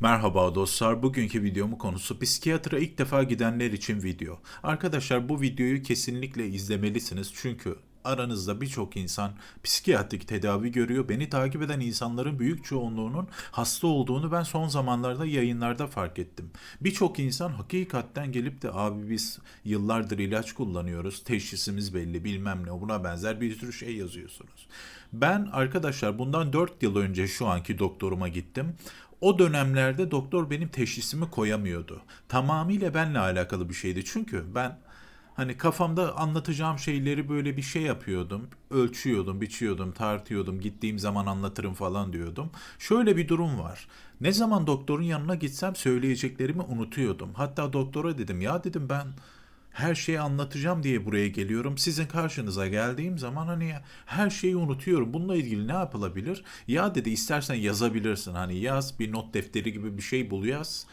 Merhaba dostlar. Bugünkü videomu konusu psikiyatra ilk defa gidenler için video. Arkadaşlar bu videoyu kesinlikle izlemelisiniz çünkü aranızda birçok insan psikiyatrik tedavi görüyor. Beni takip eden insanların büyük çoğunluğunun hasta olduğunu ben son zamanlarda yayınlarda fark ettim. Birçok insan hakikatten gelip de abi biz yıllardır ilaç kullanıyoruz, teşhisimiz belli bilmem ne buna benzer bir sürü şey yazıyorsunuz. Ben arkadaşlar bundan 4 yıl önce şu anki doktoruma gittim. O dönemlerde doktor benim teşhisimi koyamıyordu. Tamamıyla benle alakalı bir şeydi. Çünkü ben hani kafamda anlatacağım şeyleri böyle bir şey yapıyordum. Ölçüyordum, biçiyordum, tartıyordum. Gittiğim zaman anlatırım falan diyordum. Şöyle bir durum var. Ne zaman doktorun yanına gitsem söyleyeceklerimi unutuyordum. Hatta doktora dedim ya dedim ben her şeyi anlatacağım diye buraya geliyorum. Sizin karşınıza geldiğim zaman hani her şeyi unutuyorum. Bununla ilgili ne yapılabilir? Ya dedi istersen yazabilirsin. Hani yaz bir not defteri gibi bir şey bul yaz.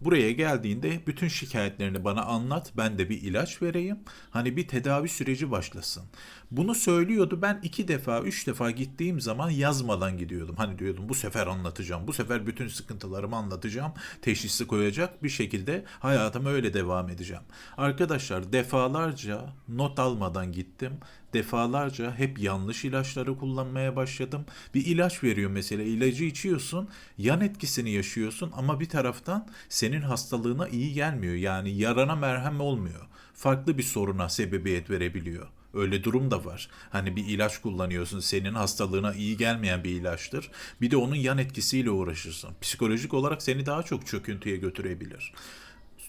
Buraya geldiğinde bütün şikayetlerini bana anlat. Ben de bir ilaç vereyim. Hani bir tedavi süreci başlasın. Bunu söylüyordu. Ben iki defa, üç defa gittiğim zaman yazmadan gidiyordum. Hani diyordum bu sefer anlatacağım. Bu sefer bütün sıkıntılarımı anlatacağım. Teşhisi koyacak bir şekilde hayatıma öyle devam edeceğim. Arkadaşlar defalarca not almadan gittim defalarca hep yanlış ilaçları kullanmaya başladım. Bir ilaç veriyor mesela ilacı içiyorsun yan etkisini yaşıyorsun ama bir taraftan senin hastalığına iyi gelmiyor. Yani yarana merhem olmuyor. Farklı bir soruna sebebiyet verebiliyor. Öyle durum da var. Hani bir ilaç kullanıyorsun senin hastalığına iyi gelmeyen bir ilaçtır. Bir de onun yan etkisiyle uğraşırsın. Psikolojik olarak seni daha çok çöküntüye götürebilir.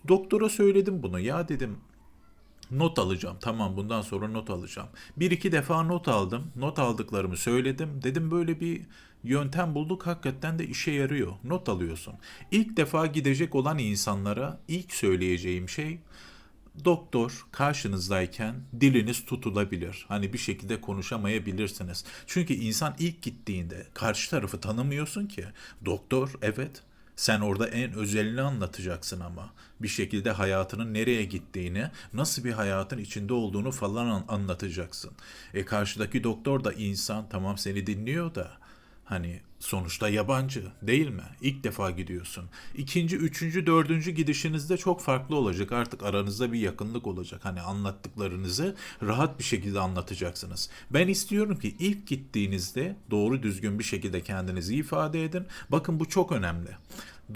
Doktora söyledim bunu. Ya dedim Not alacağım. Tamam bundan sonra not alacağım. Bir iki defa not aldım. Not aldıklarımı söyledim. Dedim böyle bir yöntem bulduk. Hakikaten de işe yarıyor. Not alıyorsun. İlk defa gidecek olan insanlara ilk söyleyeceğim şey doktor karşınızdayken diliniz tutulabilir. Hani bir şekilde konuşamayabilirsiniz. Çünkü insan ilk gittiğinde karşı tarafı tanımıyorsun ki. Doktor evet sen orada en özelini anlatacaksın ama bir şekilde hayatının nereye gittiğini, nasıl bir hayatın içinde olduğunu falan anlatacaksın. E karşıdaki doktor da insan tamam seni dinliyor da Hani sonuçta yabancı değil mi? İlk defa gidiyorsun. İkinci, üçüncü, dördüncü gidişinizde çok farklı olacak. Artık aranızda bir yakınlık olacak. Hani anlattıklarınızı rahat bir şekilde anlatacaksınız. Ben istiyorum ki ilk gittiğinizde doğru düzgün bir şekilde kendinizi ifade edin. Bakın bu çok önemli.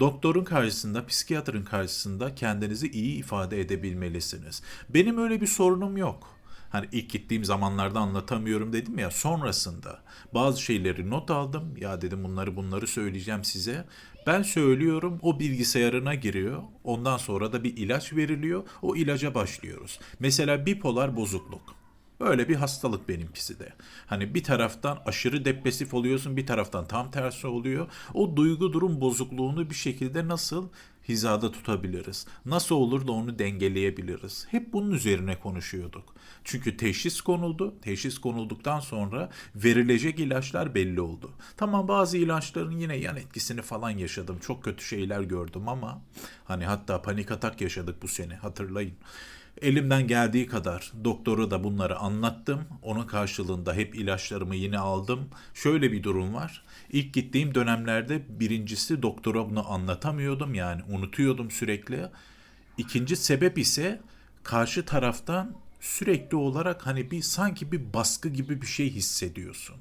Doktorun karşısında, psikiyatrın karşısında kendinizi iyi ifade edebilmelisiniz. Benim öyle bir sorunum yok hani ilk gittiğim zamanlarda anlatamıyorum dedim ya sonrasında bazı şeyleri not aldım. Ya dedim bunları bunları söyleyeceğim size. Ben söylüyorum o bilgisayarına giriyor. Ondan sonra da bir ilaç veriliyor. O ilaca başlıyoruz. Mesela bipolar bozukluk. Böyle bir hastalık benimkisi de. Hani bir taraftan aşırı depresif oluyorsun, bir taraftan tam tersi oluyor. O duygu durum bozukluğunu bir şekilde nasıl hizada tutabiliriz? Nasıl olur da onu dengeleyebiliriz? Hep bunun üzerine konuşuyorduk. Çünkü teşhis konuldu. Teşhis konulduktan sonra verilecek ilaçlar belli oldu. Tamam bazı ilaçların yine yan etkisini falan yaşadım. Çok kötü şeyler gördüm ama hani hatta panik atak yaşadık bu sene hatırlayın. Elimden geldiği kadar doktora da bunları anlattım. Onun karşılığında hep ilaçlarımı yine aldım. Şöyle bir durum var. İlk gittiğim dönemlerde birincisi doktora bunu anlatamıyordum yani unutuyordum sürekli. İkinci sebep ise karşı taraftan sürekli olarak hani bir sanki bir baskı gibi bir şey hissediyorsun.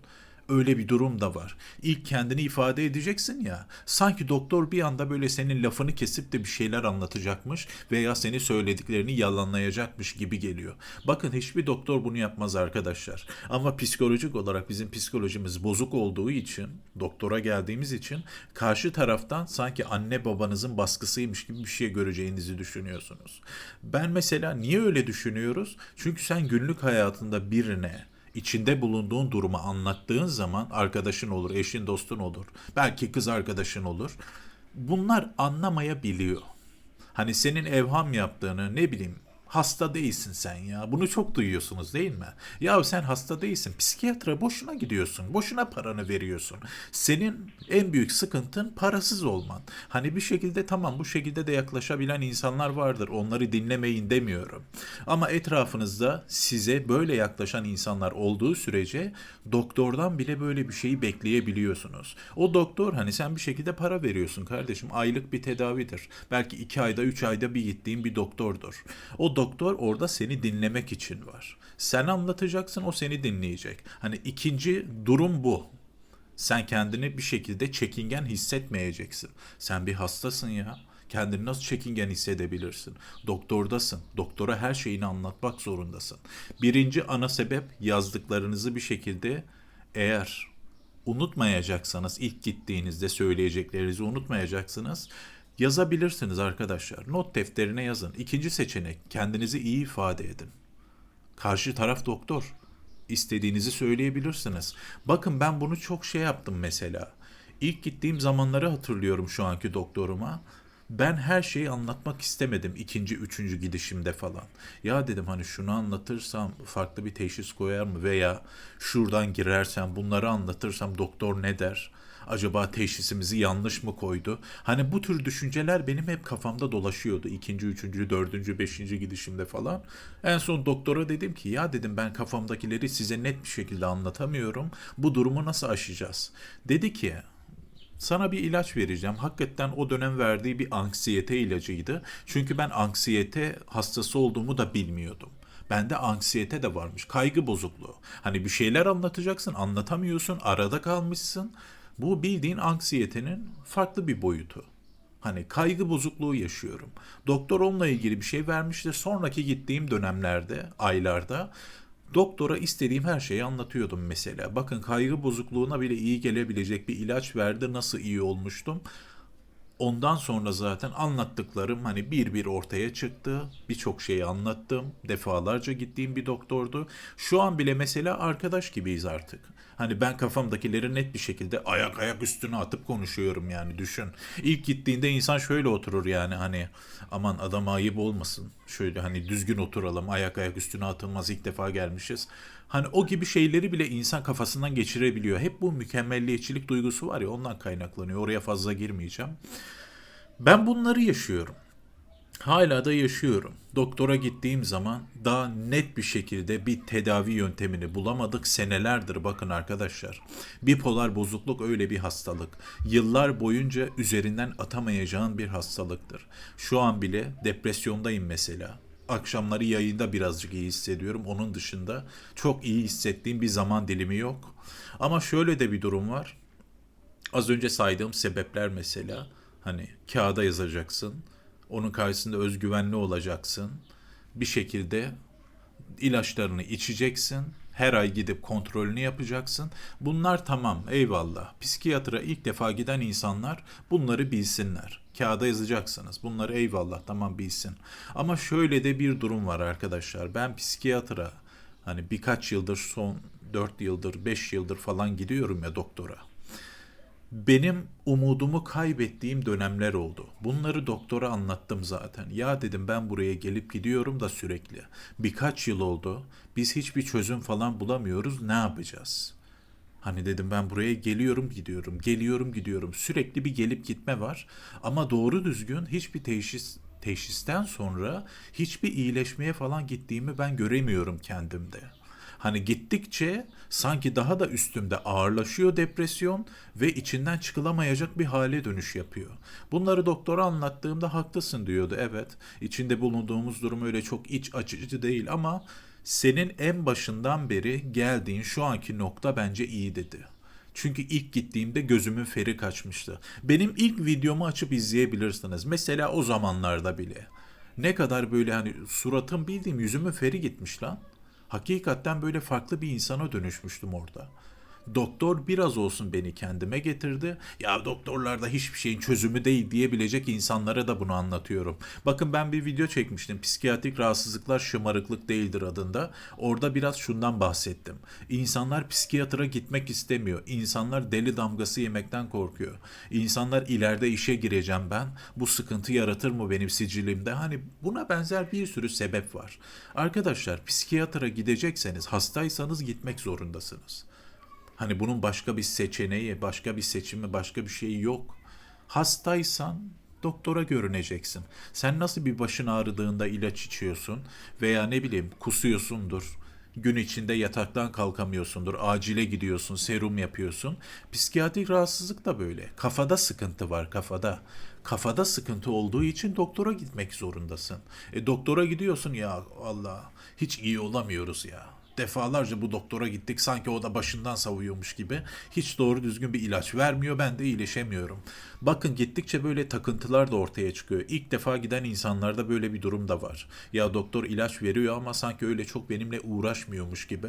Öyle bir durum da var. İlk kendini ifade edeceksin ya. Sanki doktor bir anda böyle senin lafını kesip de bir şeyler anlatacakmış veya seni söylediklerini yalanlayacakmış gibi geliyor. Bakın hiçbir doktor bunu yapmaz arkadaşlar. Ama psikolojik olarak bizim psikolojimiz bozuk olduğu için, doktora geldiğimiz için karşı taraftan sanki anne babanızın baskısıymış gibi bir şey göreceğinizi düşünüyorsunuz. Ben mesela niye öyle düşünüyoruz? Çünkü sen günlük hayatında birine içinde bulunduğun durumu anlattığın zaman arkadaşın olur, eşin dostun olur, belki kız arkadaşın olur. Bunlar anlamayabiliyor. Hani senin evham yaptığını ne bileyim hasta değilsin sen ya. Bunu çok duyuyorsunuz değil mi? Ya sen hasta değilsin. Psikiyatra boşuna gidiyorsun. Boşuna paranı veriyorsun. Senin en büyük sıkıntın parasız olman. Hani bir şekilde tamam bu şekilde de yaklaşabilen insanlar vardır. Onları dinlemeyin demiyorum. Ama etrafınızda size böyle yaklaşan insanlar olduğu sürece doktordan bile böyle bir şeyi bekleyebiliyorsunuz. O doktor hani sen bir şekilde para veriyorsun kardeşim. Aylık bir tedavidir. Belki iki ayda üç ayda bir gittiğin bir doktordur. O doktor orada seni dinlemek için var. Sen anlatacaksın o seni dinleyecek. Hani ikinci durum bu. Sen kendini bir şekilde çekingen hissetmeyeceksin. Sen bir hastasın ya. Kendini nasıl çekingen hissedebilirsin? Doktordasın. Doktora her şeyini anlatmak zorundasın. Birinci ana sebep yazdıklarınızı bir şekilde eğer unutmayacaksanız ilk gittiğinizde söyleyeceklerinizi unutmayacaksınız. Yazabilirsiniz arkadaşlar. Not defterine yazın. İkinci seçenek kendinizi iyi ifade edin. Karşı taraf doktor. İstediğinizi söyleyebilirsiniz. Bakın ben bunu çok şey yaptım mesela. İlk gittiğim zamanları hatırlıyorum şu anki doktoruma. Ben her şeyi anlatmak istemedim ikinci, üçüncü gidişimde falan. Ya dedim hani şunu anlatırsam farklı bir teşhis koyar mı veya şuradan girersem bunları anlatırsam doktor ne der? Acaba teşhisimizi yanlış mı koydu? Hani bu tür düşünceler benim hep kafamda dolaşıyordu. ikinci, üçüncü, dördüncü, beşinci gidişimde falan. En son doktora dedim ki ya dedim ben kafamdakileri size net bir şekilde anlatamıyorum. Bu durumu nasıl aşacağız? Dedi ki sana bir ilaç vereceğim. Hakikaten o dönem verdiği bir anksiyete ilacıydı. Çünkü ben anksiyete hastası olduğumu da bilmiyordum. Bende anksiyete de varmış. Kaygı bozukluğu. Hani bir şeyler anlatacaksın, anlatamıyorsun, arada kalmışsın. Bu bildiğin anksiyetenin farklı bir boyutu. Hani kaygı bozukluğu yaşıyorum. Doktor onunla ilgili bir şey vermişti. Sonraki gittiğim dönemlerde, aylarda doktora istediğim her şeyi anlatıyordum mesela. Bakın kaygı bozukluğuna bile iyi gelebilecek bir ilaç verdi. Nasıl iyi olmuştum? Ondan sonra zaten anlattıklarım hani bir bir ortaya çıktı. Birçok şeyi anlattım. Defalarca gittiğim bir doktordu. Şu an bile mesela arkadaş gibiyiz artık. Hani ben kafamdakileri net bir şekilde ayak ayak üstüne atıp konuşuyorum yani düşün. İlk gittiğinde insan şöyle oturur yani hani aman adam ayıp olmasın. Şöyle hani düzgün oturalım ayak ayak üstüne atılmaz ilk defa gelmişiz. Hani o gibi şeyleri bile insan kafasından geçirebiliyor. Hep bu mükemmelliyetçilik duygusu var ya ondan kaynaklanıyor. Oraya fazla girmeyeceğim. Ben bunları yaşıyorum. Hala da yaşıyorum. Doktora gittiğim zaman daha net bir şekilde bir tedavi yöntemini bulamadık senelerdir bakın arkadaşlar. Bipolar bozukluk öyle bir hastalık. Yıllar boyunca üzerinden atamayacağın bir hastalıktır. Şu an bile depresyondayım mesela. Akşamları yayında birazcık iyi hissediyorum. Onun dışında çok iyi hissettiğim bir zaman dilimi yok. Ama şöyle de bir durum var. Az önce saydığım sebepler mesela hani kağıda yazacaksın onun karşısında özgüvenli olacaksın. Bir şekilde ilaçlarını içeceksin. Her ay gidip kontrolünü yapacaksın. Bunlar tamam eyvallah. Psikiyatra ilk defa giden insanlar bunları bilsinler. Kağıda yazacaksınız. Bunları eyvallah tamam bilsin. Ama şöyle de bir durum var arkadaşlar. Ben psikiyatra hani birkaç yıldır son 4 yıldır 5 yıldır falan gidiyorum ya doktora benim umudumu kaybettiğim dönemler oldu. Bunları doktora anlattım zaten. Ya dedim ben buraya gelip gidiyorum da sürekli. Birkaç yıl oldu. Biz hiçbir çözüm falan bulamıyoruz. Ne yapacağız? Hani dedim ben buraya geliyorum gidiyorum, geliyorum gidiyorum. Sürekli bir gelip gitme var. Ama doğru düzgün hiçbir teşhis teşhisten sonra hiçbir iyileşmeye falan gittiğimi ben göremiyorum kendimde. Hani gittikçe sanki daha da üstümde ağırlaşıyor depresyon ve içinden çıkılamayacak bir hale dönüş yapıyor. Bunları doktora anlattığımda haklısın diyordu. Evet, içinde bulunduğumuz durum öyle çok iç açıcı değil ama senin en başından beri geldiğin şu anki nokta bence iyi dedi. Çünkü ilk gittiğimde gözümün feri kaçmıştı. Benim ilk videomu açıp izleyebilirsiniz. Mesela o zamanlarda bile. Ne kadar böyle hani suratım bildiğim yüzümün feri gitmiş lan. Hakikaten böyle farklı bir insana dönüşmüştüm orada. Doktor biraz olsun beni kendime getirdi. Ya doktorlar da hiçbir şeyin çözümü değil diyebilecek insanlara da bunu anlatıyorum. Bakın ben bir video çekmiştim. Psikiyatrik rahatsızlıklar şımarıklık değildir adında. Orada biraz şundan bahsettim. İnsanlar psikiyatra gitmek istemiyor. İnsanlar deli damgası yemekten korkuyor. İnsanlar ileride işe gireceğim ben. Bu sıkıntı yaratır mı benim sicilimde? Hani buna benzer bir sürü sebep var. Arkadaşlar psikiyatra gidecekseniz hastaysanız gitmek zorundasınız. Hani bunun başka bir seçeneği, başka bir seçimi, başka bir şeyi yok. Hastaysan doktora görüneceksin. Sen nasıl bir başın ağrıdığında ilaç içiyorsun veya ne bileyim kusuyorsundur. Gün içinde yataktan kalkamıyorsundur. Acile gidiyorsun, serum yapıyorsun. Psikiyatrik rahatsızlık da böyle. Kafada sıkıntı var kafada. Kafada sıkıntı olduğu için doktora gitmek zorundasın. E doktora gidiyorsun ya Allah hiç iyi olamıyoruz ya defalarca bu doktora gittik sanki o da başından savuyormuş gibi hiç doğru düzgün bir ilaç vermiyor ben de iyileşemiyorum. Bakın gittikçe böyle takıntılar da ortaya çıkıyor. İlk defa giden insanlarda böyle bir durum da var. Ya doktor ilaç veriyor ama sanki öyle çok benimle uğraşmıyormuş gibi.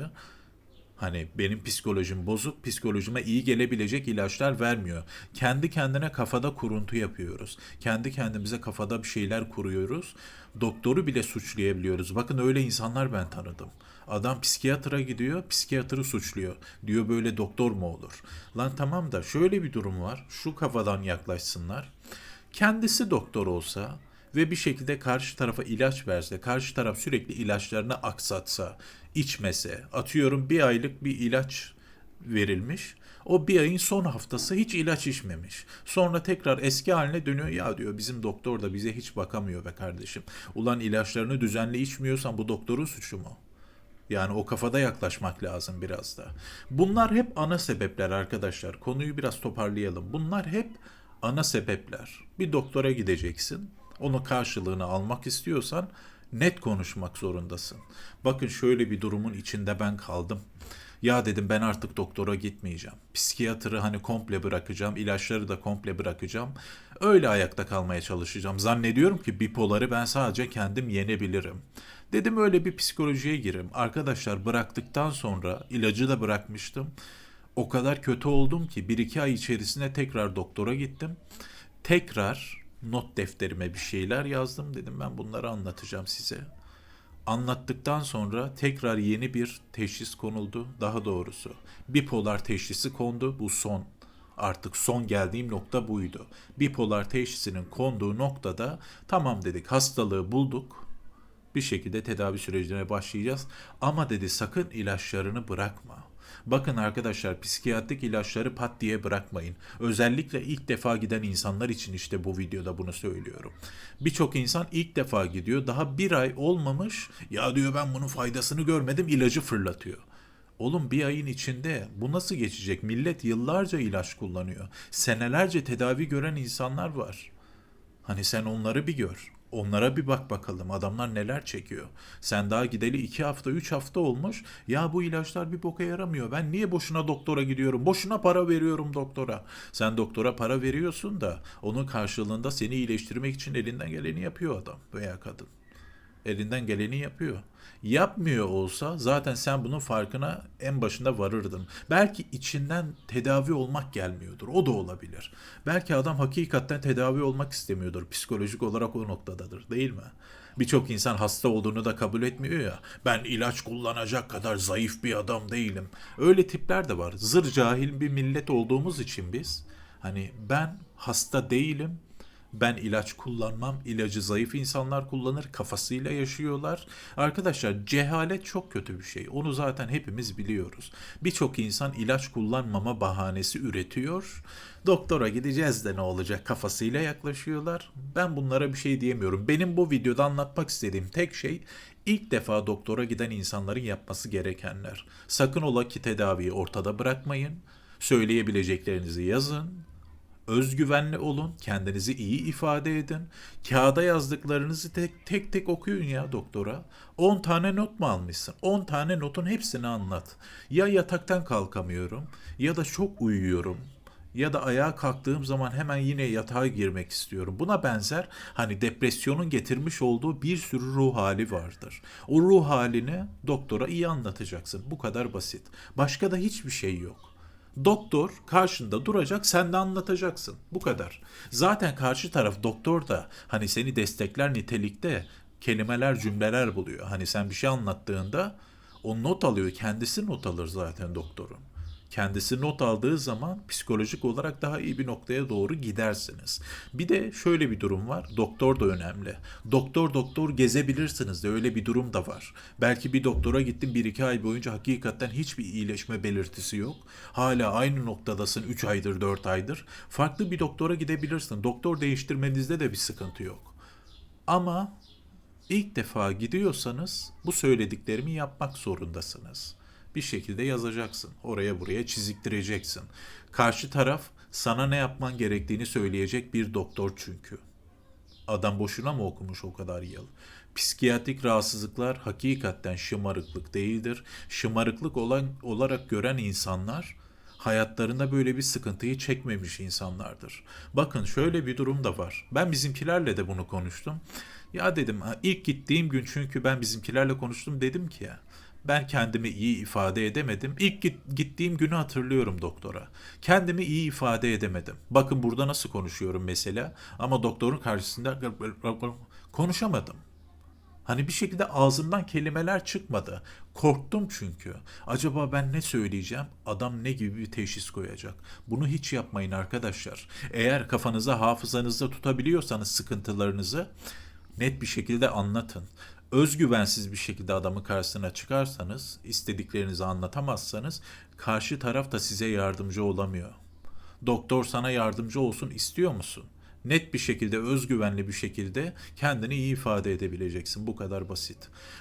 Hani benim psikolojim bozuk, psikolojime iyi gelebilecek ilaçlar vermiyor. Kendi kendine kafada kuruntu yapıyoruz. Kendi kendimize kafada bir şeyler kuruyoruz. Doktoru bile suçlayabiliyoruz. Bakın öyle insanlar ben tanıdım. Adam psikiyatra gidiyor, psikiyatrı suçluyor. Diyor böyle doktor mu olur? Lan tamam da şöyle bir durum var. Şu kafadan yaklaşsınlar. Kendisi doktor olsa ve bir şekilde karşı tarafa ilaç verse, karşı taraf sürekli ilaçlarını aksatsa, içmese, atıyorum bir aylık bir ilaç verilmiş. O bir ayın son haftası hiç ilaç içmemiş. Sonra tekrar eski haline dönüyor. Ya diyor bizim doktor da bize hiç bakamıyor be kardeşim. Ulan ilaçlarını düzenli içmiyorsan bu doktorun suçu mu? Yani o kafada yaklaşmak lazım biraz da. Bunlar hep ana sebepler arkadaşlar. Konuyu biraz toparlayalım. Bunlar hep ana sebepler. Bir doktora gideceksin. Onun karşılığını almak istiyorsan net konuşmak zorundasın. Bakın şöyle bir durumun içinde ben kaldım. Ya dedim ben artık doktora gitmeyeceğim. Psikiyatrı hani komple bırakacağım, ilaçları da komple bırakacağım. Öyle ayakta kalmaya çalışacağım. Zannediyorum ki bipoları ben sadece kendim yenebilirim. Dedim öyle bir psikolojiye girim. Arkadaşlar bıraktıktan sonra ilacı da bırakmıştım. O kadar kötü oldum ki bir iki ay içerisinde tekrar doktora gittim. Tekrar not defterime bir şeyler yazdım. Dedim ben bunları anlatacağım size. Anlattıktan sonra tekrar yeni bir teşhis konuldu. Daha doğrusu bipolar teşhisi kondu. Bu son artık son geldiğim nokta buydu. Bipolar teşhisinin konduğu noktada tamam dedik hastalığı bulduk. Bir şekilde tedavi sürecine başlayacağız. Ama dedi sakın ilaçlarını bırakma. Bakın arkadaşlar psikiyatrik ilaçları pat diye bırakmayın. Özellikle ilk defa giden insanlar için işte bu videoda bunu söylüyorum. Birçok insan ilk defa gidiyor. Daha bir ay olmamış. Ya diyor ben bunun faydasını görmedim ilacı fırlatıyor. Oğlum bir ayın içinde bu nasıl geçecek? Millet yıllarca ilaç kullanıyor. Senelerce tedavi gören insanlar var. Hani sen onları bir gör. Onlara bir bak bakalım adamlar neler çekiyor. Sen daha gideli iki hafta üç hafta olmuş. Ya bu ilaçlar bir boka yaramıyor. Ben niye boşuna doktora gidiyorum? Boşuna para veriyorum doktora. Sen doktora para veriyorsun da onun karşılığında seni iyileştirmek için elinden geleni yapıyor adam veya kadın. Elinden geleni yapıyor. Yapmıyor olsa zaten sen bunun farkına en başında varırdın. Belki içinden tedavi olmak gelmiyordur. O da olabilir. Belki adam hakikaten tedavi olmak istemiyordur. Psikolojik olarak o noktadadır değil mi? Birçok insan hasta olduğunu da kabul etmiyor ya. Ben ilaç kullanacak kadar zayıf bir adam değilim. Öyle tipler de var. Zır cahil bir millet olduğumuz için biz hani ben hasta değilim ben ilaç kullanmam. İlacı zayıf insanlar kullanır. Kafasıyla yaşıyorlar. Arkadaşlar cehalet çok kötü bir şey. Onu zaten hepimiz biliyoruz. Birçok insan ilaç kullanmama bahanesi üretiyor. Doktora gideceğiz de ne olacak kafasıyla yaklaşıyorlar. Ben bunlara bir şey diyemiyorum. Benim bu videoda anlatmak istediğim tek şey ilk defa doktora giden insanların yapması gerekenler. Sakın ola ki tedaviyi ortada bırakmayın. Söyleyebileceklerinizi yazın özgüvenli olun, kendinizi iyi ifade edin. Kağıda yazdıklarınızı tek tek, tek okuyun ya doktora. 10 tane not mu almışsın? 10 tane notun hepsini anlat. Ya yataktan kalkamıyorum ya da çok uyuyorum ya da ayağa kalktığım zaman hemen yine yatağa girmek istiyorum. Buna benzer hani depresyonun getirmiş olduğu bir sürü ruh hali vardır. O ruh halini doktora iyi anlatacaksın. Bu kadar basit. Başka da hiçbir şey yok. Doktor karşında duracak, sen de anlatacaksın. Bu kadar. Zaten karşı taraf doktor da hani seni destekler nitelikte kelimeler, cümleler buluyor. Hani sen bir şey anlattığında o not alıyor. Kendisi not alır zaten doktorun. Kendisi not aldığı zaman psikolojik olarak daha iyi bir noktaya doğru gidersiniz. Bir de şöyle bir durum var. Doktor da önemli. Doktor doktor gezebilirsiniz de öyle bir durum da var. Belki bir doktora gittin bir iki ay boyunca hakikaten hiçbir iyileşme belirtisi yok. Hala aynı noktadasın 3 aydır 4 aydır. Farklı bir doktora gidebilirsin. Doktor değiştirmenizde de bir sıkıntı yok. Ama ilk defa gidiyorsanız bu söylediklerimi yapmak zorundasınız. Bir şekilde yazacaksın. Oraya buraya çiziktireceksin. Karşı taraf sana ne yapman gerektiğini söyleyecek bir doktor çünkü. Adam boşuna mı okumuş o kadar yıl? Psikiyatrik rahatsızlıklar hakikaten şımarıklık değildir. Şımarıklık olan, olarak gören insanlar hayatlarında böyle bir sıkıntıyı çekmemiş insanlardır. Bakın şöyle bir durum da var. Ben bizimkilerle de bunu konuştum. Ya dedim ilk gittiğim gün çünkü ben bizimkilerle konuştum dedim ki ya ben kendimi iyi ifade edemedim. İlk git- gittiğim günü hatırlıyorum doktora. Kendimi iyi ifade edemedim. Bakın burada nasıl konuşuyorum mesela ama doktorun karşısında konuşamadım. Hani bir şekilde ağzımdan kelimeler çıkmadı. Korktum çünkü. Acaba ben ne söyleyeceğim? Adam ne gibi bir teşhis koyacak? Bunu hiç yapmayın arkadaşlar. Eğer kafanıza, hafızanızda tutabiliyorsanız sıkıntılarınızı net bir şekilde anlatın. Özgüvensiz bir şekilde adamın karşısına çıkarsanız, istediklerinizi anlatamazsanız karşı taraf da size yardımcı olamıyor. Doktor sana yardımcı olsun istiyor musun? Net bir şekilde, özgüvenli bir şekilde kendini iyi ifade edebileceksin. Bu kadar basit.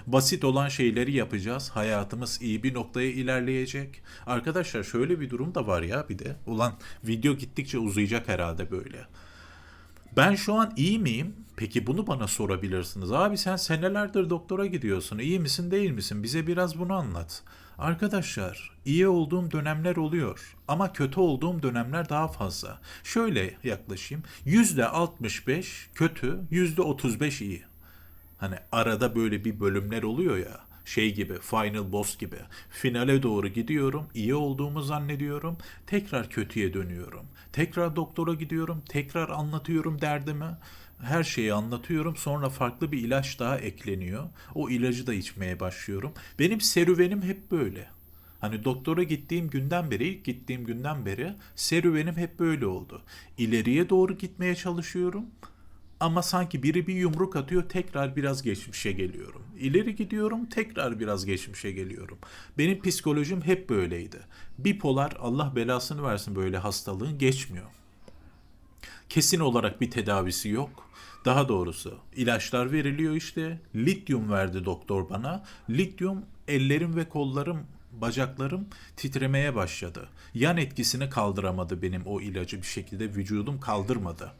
Basit olan şeyleri yapacağız. Hayatımız iyi bir noktaya ilerleyecek. Arkadaşlar şöyle bir durum da var ya bir de. Ulan video gittikçe uzayacak herhalde böyle. Ben şu an iyi miyim? Peki bunu bana sorabilirsiniz. Abi sen senelerdir doktora gidiyorsun. İyi misin değil misin? Bize biraz bunu anlat. Arkadaşlar iyi olduğum dönemler oluyor ama kötü olduğum dönemler daha fazla. Şöyle yaklaşayım. %65 kötü, %35 iyi. Hani arada böyle bir bölümler oluyor ya şey gibi final boss gibi. Finale doğru gidiyorum iyi olduğumu zannediyorum tekrar kötüye dönüyorum. Tekrar doktora gidiyorum tekrar anlatıyorum derdimi. Her şeyi anlatıyorum sonra farklı bir ilaç daha ekleniyor. O ilacı da içmeye başlıyorum. Benim serüvenim hep böyle. Hani doktora gittiğim günden beri, ilk gittiğim günden beri serüvenim hep böyle oldu. İleriye doğru gitmeye çalışıyorum ama sanki biri bir yumruk atıyor tekrar biraz geçmişe geliyorum. İleri gidiyorum tekrar biraz geçmişe geliyorum. Benim psikolojim hep böyleydi. Bipolar Allah belasını versin böyle hastalığın geçmiyor. Kesin olarak bir tedavisi yok. Daha doğrusu ilaçlar veriliyor işte. Lityum verdi doktor bana. Lityum ellerim ve kollarım bacaklarım titremeye başladı. Yan etkisini kaldıramadı benim o ilacı bir şekilde vücudum kaldırmadı.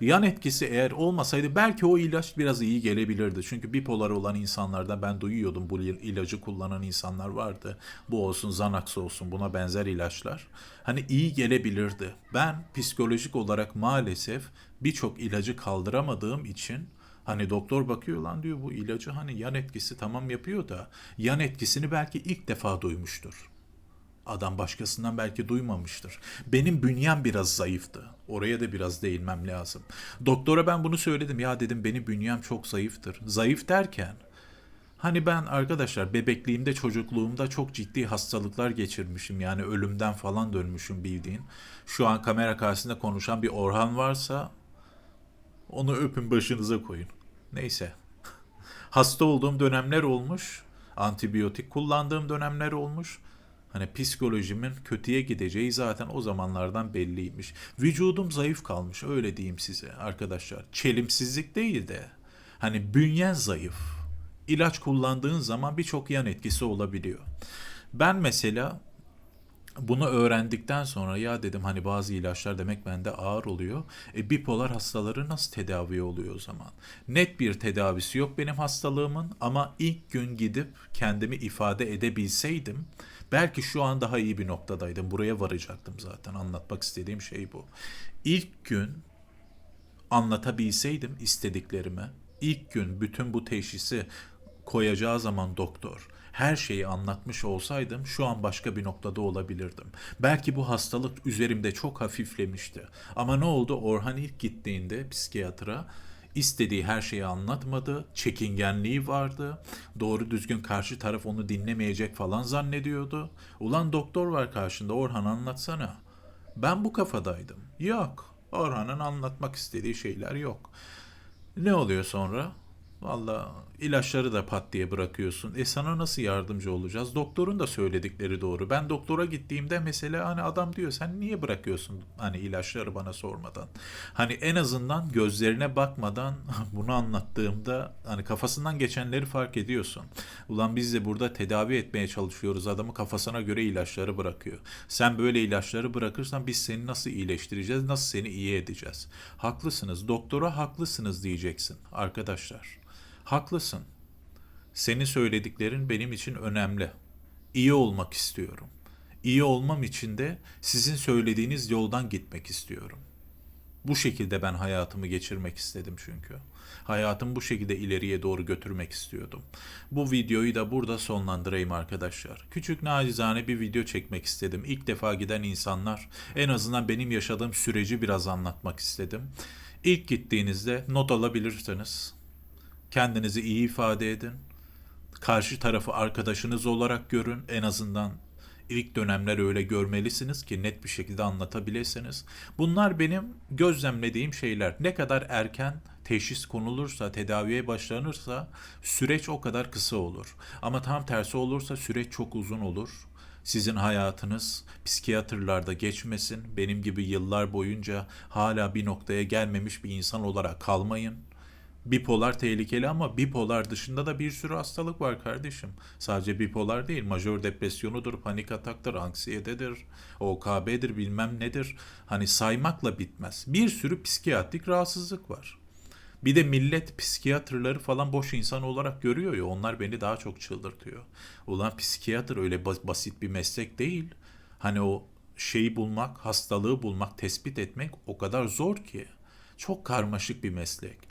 Yan etkisi eğer olmasaydı belki o ilaç biraz iyi gelebilirdi. Çünkü bipolar olan insanlardan ben duyuyordum bu ilacı kullanan insanlar vardı. Bu olsun Xanax olsun buna benzer ilaçlar. Hani iyi gelebilirdi. Ben psikolojik olarak maalesef birçok ilacı kaldıramadığım için Hani doktor bakıyor lan diyor bu ilacı hani yan etkisi tamam yapıyor da yan etkisini belki ilk defa duymuştur. Adam başkasından belki duymamıştır. Benim bünyem biraz zayıftı. Oraya da biraz değinmem lazım. Doktora ben bunu söyledim. Ya dedim benim bünyem çok zayıftır. Zayıf derken Hani ben arkadaşlar bebekliğimde çocukluğumda çok ciddi hastalıklar geçirmişim. Yani ölümden falan dönmüşüm bildiğin. Şu an kamera karşısında konuşan bir Orhan varsa onu öpün başınıza koyun. Neyse. Hasta olduğum dönemler olmuş. Antibiyotik kullandığım dönemler olmuş. Hani psikolojimin kötüye gideceği zaten o zamanlardan belliymiş. Vücudum zayıf kalmış öyle diyeyim size arkadaşlar. Çelimsizlik değil de hani bünyen zayıf. İlaç kullandığın zaman birçok yan etkisi olabiliyor. Ben mesela bunu öğrendikten sonra ya dedim hani bazı ilaçlar demek bende ağır oluyor. E, bipolar hastaları nasıl tedavi oluyor o zaman? Net bir tedavisi yok benim hastalığımın ama ilk gün gidip kendimi ifade edebilseydim belki şu an daha iyi bir noktadaydım. Buraya varacaktım zaten. Anlatmak istediğim şey bu. İlk gün anlatabilseydim istediklerimi, ilk gün bütün bu teşhisi koyacağı zaman doktor her şeyi anlatmış olsaydım şu an başka bir noktada olabilirdim. Belki bu hastalık üzerimde çok hafiflemişti. Ama ne oldu? Orhan ilk gittiğinde psikiyatra istediği her şeyi anlatmadı. Çekingenliği vardı. Doğru düzgün karşı taraf onu dinlemeyecek falan zannediyordu. Ulan doktor var karşında Orhan anlatsana. Ben bu kafadaydım. Yok. Orhan'ın anlatmak istediği şeyler yok. Ne oluyor sonra? Valla ilaçları da pat diye bırakıyorsun. E sana nasıl yardımcı olacağız? Doktorun da söyledikleri doğru. Ben doktora gittiğimde mesela hani adam diyor sen niye bırakıyorsun hani ilaçları bana sormadan? Hani en azından gözlerine bakmadan bunu anlattığımda hani kafasından geçenleri fark ediyorsun. Ulan biz de burada tedavi etmeye çalışıyoruz. Adamı kafasına göre ilaçları bırakıyor. Sen böyle ilaçları bırakırsan biz seni nasıl iyileştireceğiz? Nasıl seni iyi edeceğiz? Haklısınız. Doktora haklısınız diyeceksin arkadaşlar. Haklısın. Senin söylediklerin benim için önemli. İyi olmak istiyorum. İyi olmam için de sizin söylediğiniz yoldan gitmek istiyorum. Bu şekilde ben hayatımı geçirmek istedim çünkü. Hayatımı bu şekilde ileriye doğru götürmek istiyordum. Bu videoyu da burada sonlandırayım arkadaşlar. Küçük nacizane bir video çekmek istedim. İlk defa giden insanlar en azından benim yaşadığım süreci biraz anlatmak istedim. İlk gittiğinizde not alabilirsiniz. Kendinizi iyi ifade edin. Karşı tarafı arkadaşınız olarak görün. En azından ilk dönemler öyle görmelisiniz ki net bir şekilde anlatabilirsiniz. Bunlar benim gözlemlediğim şeyler. Ne kadar erken teşhis konulursa, tedaviye başlanırsa süreç o kadar kısa olur. Ama tam tersi olursa süreç çok uzun olur. Sizin hayatınız psikiyatrlarda geçmesin. Benim gibi yıllar boyunca hala bir noktaya gelmemiş bir insan olarak kalmayın. Bipolar tehlikeli ama bipolar dışında da bir sürü hastalık var kardeşim. Sadece bipolar değil, majör depresyonudur, panik ataktır, anksiyetedir, OKB'dir bilmem nedir. Hani saymakla bitmez. Bir sürü psikiyatrik rahatsızlık var. Bir de millet psikiyatrları falan boş insan olarak görüyor ya onlar beni daha çok çıldırtıyor. Ulan psikiyatr öyle basit bir meslek değil. Hani o şeyi bulmak, hastalığı bulmak, tespit etmek o kadar zor ki. Çok karmaşık bir meslek.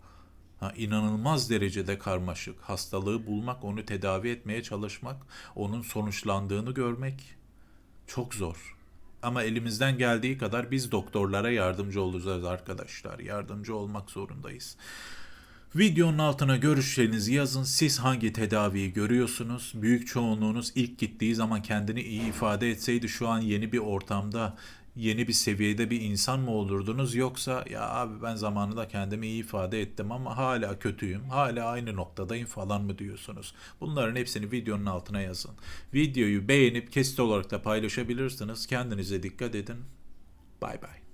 Ha, inanılmaz derecede karmaşık. Hastalığı bulmak, onu tedavi etmeye çalışmak, onun sonuçlandığını görmek çok zor. Ama elimizden geldiği kadar biz doktorlara yardımcı olacağız arkadaşlar. Yardımcı olmak zorundayız. Videonun altına görüşlerinizi yazın. Siz hangi tedaviyi görüyorsunuz? Büyük çoğunluğunuz ilk gittiği zaman kendini iyi ifade etseydi şu an yeni bir ortamda yeni bir seviyede bir insan mı olurdunuz yoksa ya abi ben zamanında kendimi iyi ifade ettim ama hala kötüyüm, hala aynı noktadayım falan mı diyorsunuz? Bunların hepsini videonun altına yazın. Videoyu beğenip kesit olarak da paylaşabilirsiniz. Kendinize dikkat edin. Bay bay.